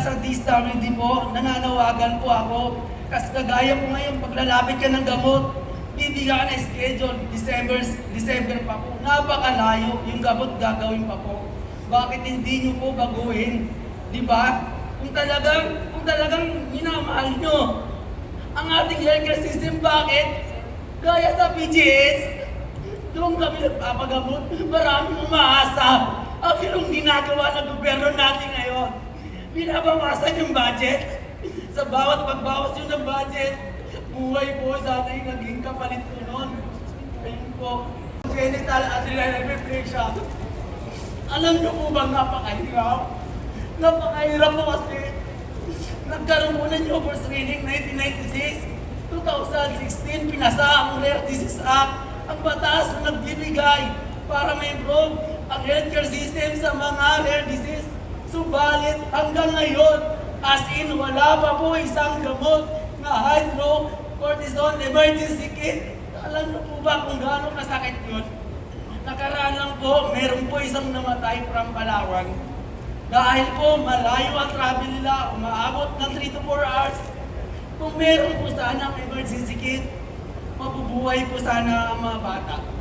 sa DSWD po, nananawagan po ako. Kasi kagaya po ngayon, paglalapit ka ng gamot, bibigyan ka na schedule, December, December pa po. Napakalayo, yung gamot gagawin pa po. Bakit hindi nyo po baguhin? Di ba? Kung talagang, kung talagang minamahal nyo ang ating healthcare system, bakit? Gaya sa PGS, doon kami nagpapagamot, maraming umaasa. Ang ginagawa ng gobyerno natin ngayon, binabawasan yung budget. Sa bawat pagbawas yun ng budget, buhay po sa ating naging kapalit ko noon. Ayun po, genital adrenal hyperplasia. Alam niyo po bang napakahirap? Napakahirap po kasi nagkaroon po ng Newborn Screening 1996. 2016, pinasa ang Rare Disease Act, ang batas na nagbibigay para ma-improve ang healthcare system sa mga rare disease. Subalit hanggang ngayon, as in wala pa po isang gamot na hydrocortisone emergency kit. Alam niyo po ba kung gaano kasakit yun? Nakaraan lang po, meron po isang namatay from Palawan. Dahil po malayo ang travel nila, umaabot ng 3 to 4 hours. Kung meron po sana ang emergency kit, mabubuhay po sana ang mga bata.